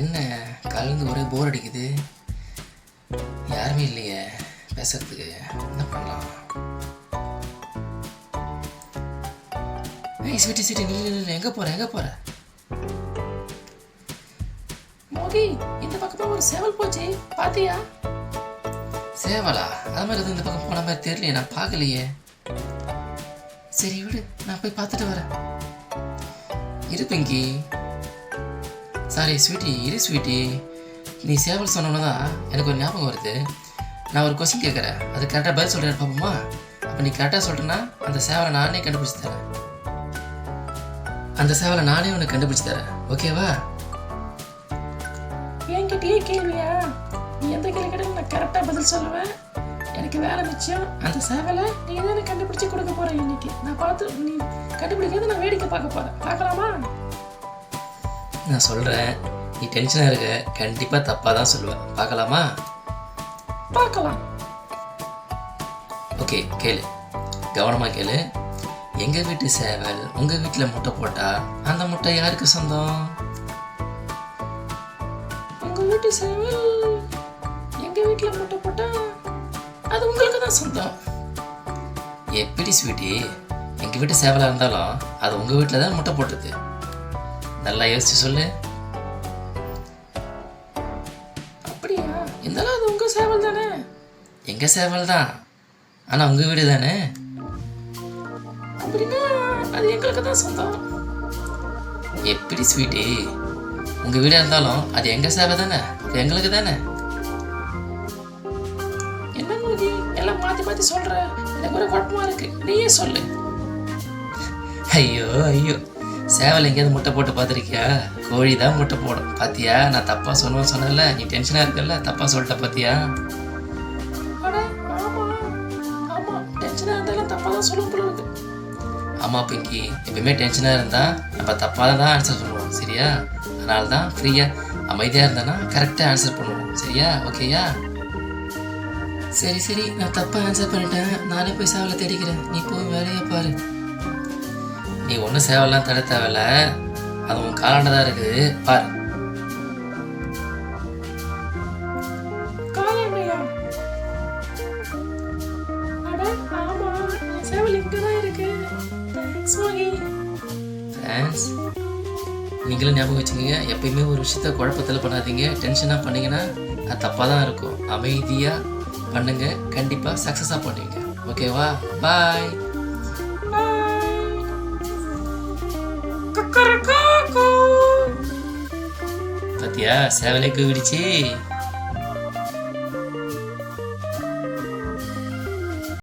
என்ன? கலந்து ஒரே போர் அடிக்குது. யாருமே இல்லையே பேசுறதுக்கு. என்ன பண்ணலாம்? ஏய் ஸ்வீட்டி ஸ்வீட்டி நில்லு நில்லு எங்கே போகிற எங்கே போகிற மோகி இந்த பக்கமா ஒரு சேவல் போச்சு. பாத்தியா? சேவலா? அது மாதிரி எதுவும் இந்த பக்கம் போன மாதிரி தெரியலையே நான் பார்க்கலையே. சரி விடு. நான் போய் பார்த்துட்டு வரேன். இருப்பீங்க சாரி ஸ்வீட்டி இரு ஸ்வீட்டி நீ சேவல் சொன்னோன்னு தான் எனக்கு ஒரு ஞாபகம் வருது. நான் ஒரு கொஸ்டின் கேட்குறேன். அது கரெக்டாக பதில் சொல்கிறேன் பார்ப்போமா? அப்போ நீ கரெக்டாக சொல்கிறேன்னா அந்த சேவலை நானே கண்டுபிடிச்சி தரேன். அந்த சேவலை நானே உனக்கு கண்டுபிடிச்சி தரேன். ஓகேவா என்கிட்டயே கேள்வியா? நீ எந்த கேள்வி கேட்டாலும் நான் கரெக்டாக பதில் சொல்லுவேன். எனக்கு வேலை மிச்சம். அந்த சேவலை நீ தானே கண்டுபிடிச்சி கொடுக்க போகிறேன் இன்னைக்கு. நான் பார்த்து நீ கண்டுபிடிக்கிறது நான் வேடிக்கை பார்க்க போகிறேன் பார்க்கலாமா? நான் சொல்கிறேன் நீ டென்ஷனாக இருக்க. கண்டிப்பாக தப்பாக தான் சொல்லுவேன். பார்க்கலாமா? பார்க்கலாம். ஓகே கேளு. கவனமாக கேளு. எங்கள் வீட்டு சேவல் உங்கள் வீட்டில் முட்டை போட்டா அந்த முட்டை யாருக்கு சொந்தம்? உங்க வீட்டு சேவல் எங்க வீட்டுல முட்டை போட்டா அது உங்களுக்கு தான் சொந்தம். எப்படி ஸ்வீட்டி எங்கள் வீட்டு சேவலாக இருந்தாலும் அது உங்கள் வீட்டில் தான் முட்டை போட்டுது நல்லா யோசிச்சு சொல்லு. அப்படியா? இருந்தாலும் அது உங்க சேவல் தானே? எங்கள் சேவல் தான். ஆனால் உங்கள் வீடு தானே? அப்படின்னா அது எங்களுக்கு தான் சொந்தம். எப்படி ஸ்வீட்டி உங்கள் வீடாக இருந்தாலும் அது எங்கள் சேவை தானே? அது எங்களுக்கு தானே? என்ன மோதி? எல்லாம் மாத்தி மாத்தி சொல்ற. எனக்கு ஒரு குழப்பமா இருக்கு. நீயே சொல்லு. ஐயோ ஐயோ. சேவல் எங்கேயாவது முட்டை போட்டு பார்த்துருக்கியா? கோழி தான் முட்டை போடும். பாத்தியா? நான் தப்பாக சொன்னேன்னு சொன்னேன்ல. நீ டென்ஷனாக இருக்கல தப்பாக சொல்லிட்ட பாத்தியா? ஆமா. இருந்தாலும் தான் ஆமாம் பிங்கி. எப்பயுமே டென்ஷனாக இருந்தால் நம்ம தப்பாக தான் ஆன்சர் பண்ணுவோம் சரியா? அதனால தான் ஃப்ரீயாக அமைதியாக இருந்தேன்னா கரெக்டாக ஆன்சர் பண்ணுவோம். சரியா? ஓகேயா சரி சரி. நான் தப்பாக ஆன்சர் பண்ணிட்டேன். நானே போய் சேவலை தேடிக்கிறேன். நீ போய் வேலையை பாரு. நீ ஒன்றும் சேவலாம் தட தேவையில்ல. அது உன் காலாண்ட தான் இருக்குது. பாரு. நீங்களும் ஞாபகம் வச்சுக்கோங்க. எப்பயுமே ஒரு விஷயத்த குழப்பத்தில் பண்ணாதீங்க. டென்ஷனாக பண்ணீங்கன்னா அது தப்பாக தான் இருக்கும். அமைதியாக பண்ணுங்க. கண்டிப்பாக சக்ஸஸாக பண்ணுவீங்க. ஓகேவா பாய் கக்கரக்காக்கோ பார்த்தியா சேவலே கூவிடுச்சு